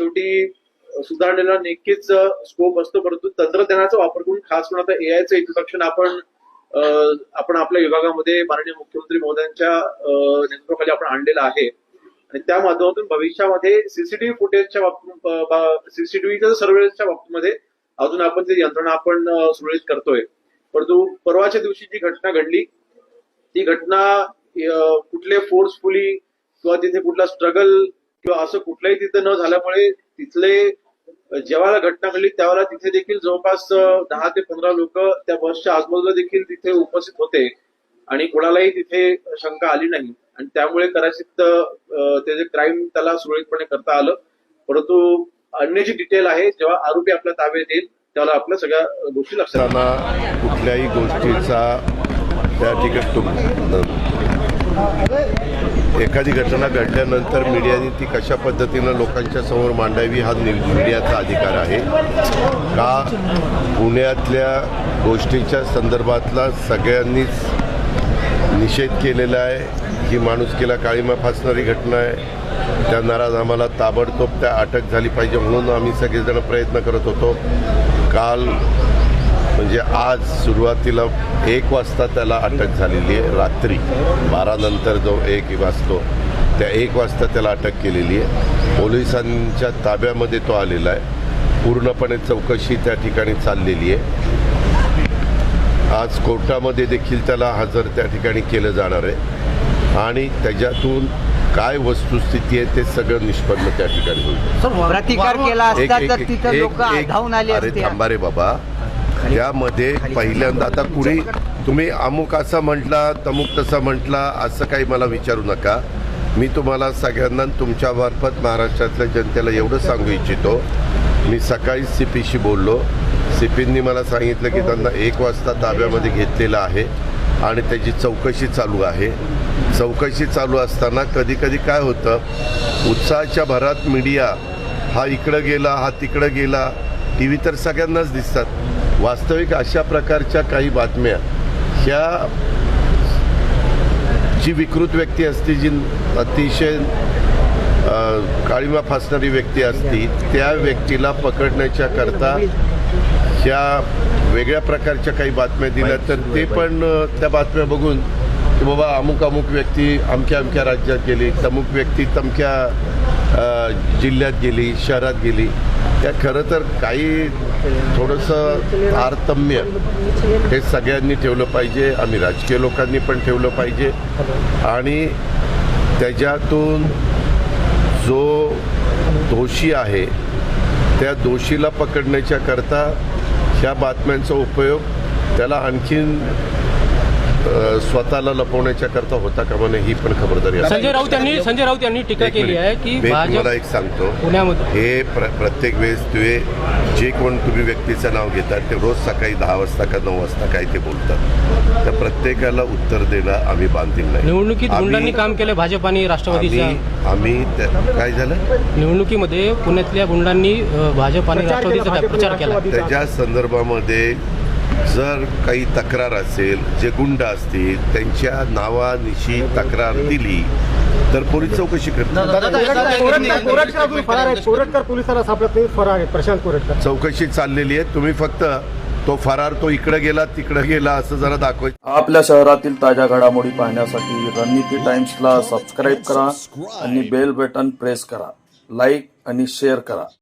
सुधारणेला नक्कीच स्कोप असतो परंतु तंत्रज्ञानाचा वापर करून खास करून आता एआयचं इंट्रोडक्शन आपण आपण आपल्या विभागामध्ये माननीय मुख्यमंत्री महोदयांच्या नेतृत्वाखाली आपण आणलेलं आहे. आणि त्या माध्यमातून भविष्यामध्ये सीसीटीव्ही फुटेजच्या बाबतीत सीसीटीव्हीच्या सर्वेच्या बाबतीमध्ये अजून आपण ती यंत्रणा आपण सुरळीत करतोय. परंतु परवाच्या दिवशी जी घटना घडली ती घटना कुठले फोर्सफुली किंवा तिथे कुठला स्ट्रगल किंवा असं कुठलंही तिथे न झाल्यामुळे तिथले जेव्हा घटना घडली त्यावेळेला तिथे देखील जवळपास दहा ते पंधरा लोक त्या बसच्या आजूबाजूला देखील तिथे उपस्थित होते. आणि कोणालाही तिथे शंका आली नाही. आणि त्यामुळे कदाचित त्याचे क्राईम त्याला सुरळीतपणे करता आलं. परंतु अन्य जी डिटेल आहे जेव्हा आरोपी आपल्या ताब्यात येईल त्याला आपल्या सगळ्या गोष्टी लक्षात कुठल्याही गोष्टीचा त्या ठिकाणी एखादी घटना घडल्यानंतर मीडियाने ती कशा पद्धतीनं लोकांच्या समोर मांडावी हा नि- मीडियाचा अधिकार आहे. का पुण्यातल्या गोष्टीच्या संदर्भातला सगळ्यांनीच निषेध केलेला आहे? ही माणुसकीला काळीमा फासणारी घटना आहे. त्या नाराज आम्हाला ताबडतोब त्या अटक झाली पाहिजे म्हणून आम्ही सगळेजण प्रयत्न करत होतो. काल म्हणजे आज सुरुवातीला एक वाजता त्याला अटक झालेली आहे रात्री. बारा नंतर जो एक वाजतो त्या एक वाजता त्याला अटक केलेली आहे. पोलिसांच्या ताब्यामध्ये तो आलेला आहे. पूर्णपणे चौकशी त्या ठिकाणी चाललेली आहे. आज कोर्टामध्ये देखील त्याला हजर त्या ठिकाणी केलं जाणार आहे. आणि त्याच्यातून काय वस्तुस्थिती आहे ते सगळं निष्पन्न त्या ठिकाणी होईल. प्रतिकार केला एक- असता एक- तर एक- तिथं एक- लोक एक- धावून आले अरे असते. थांबा रे बाबा. त्यामध्ये पहिल्यांदा आता कुणी तुम्ही अमुक असा म्हटला तमुक तसा म्हटला असं काही मला विचारू नका. मी तुम्हाला सगळ्यांना तुमच्या मार्फत महाराष्ट्रातल्या जनतेला एवढं सांगू इच्छितो. मी सकाळी सी पीशी बोललो. सी पींनी मला सांगितलं की त्यांना एक वाजता ताब्यामध्ये घेतलेलं आहे आणि त्याची चौकशी चालू आहे. चौकशी चालू असताना कधी कधी काय होतं उत्साहाच्या भरात मीडिया हा इकडं गेला हा तिकडं गेला टी व्ही तर सगळ्यांनाच दिसतात. वास्तविक अशा प्रकारच्या काही बातम्या ह्या जी विकृत व्यक्ती असते जी अतिशय काळीमा फासणारी व्यक्ती असती त्या व्यक्तीला पकडण्याच्या करता ह्या वेगळ्या प्रकारच्या काही बातम्या दिल्या. तर ते पण त्या बातम्या बघून की बाबा अमुक अमुक व्यक्ती अमक्या अमक्या राज्यात गेली तमुक व्यक्ती तमक्या जिल्ह्यात गेली शहरात गेली. त्या खरं तर काही थोडंसं तारतम्य हे सगळ्यांनी ठेवलं पाहिजे आम्ही राजकीय लोकांनी पण ठेवलं पाहिजे. आणि त्याच्यातून जो दोषी आहे त्या दोषीला पकडण्याच्या करता ह्या बातम्यांचा उपयोग त्याला आणखीन स्वतःला लपवण्याच्या करता होता कामा नये ही पण खबरदारी. संजय राऊत यांनी संजय राऊत यांनी टीका केली. आहे की मी तुम्हाला भाजप एक सांगतो. पुण्यामध्ये हे प्र प्रत्येक वेळेस तुम्ही जे कोण तुम्ही व्यक्तीचं नाव घेतात ते रोज सकाळी दहा वाजता का नऊ वाजता काय ते बोलतात. तर प्रत्येकाला उत्तर देणं आम्ही बांधील नाही. निवडणुकीत गुंडांनी काम केलं भाजप आणि राष्ट्रवादीच्या आम्ही काय झालं? निवडणुकीमध्ये पुण्यातल्या गुंडांनी भाजप आणि राष्ट्रवादीचा प्रचार केला. त्याच्या संदर्भामध्ये जर काही तक्रार असेल जे गुंड असतील त्यांच्या नावानिशी तक्रार दिली तर पोलीस चौकशी करतील. कोरटकर कोरटकर अजून फरार आहेत. कोरटकर पोलिसांना सापडत नाही फरार आहेत. प्रशांत कोरटकर. चौकशी चाललेली आहे. तुम्ही फक्त तो फरार तो इकडे गेला तिकडे गेला असं जरा दाखवायचं आपल्या शहरातील ताज्या घडामोडी पाहण्यासाठी रणनीती टाइम्सला सबस्क्राईब करा आणि बेल बटन प्रेस करा. लाईक आणि शेअर करा.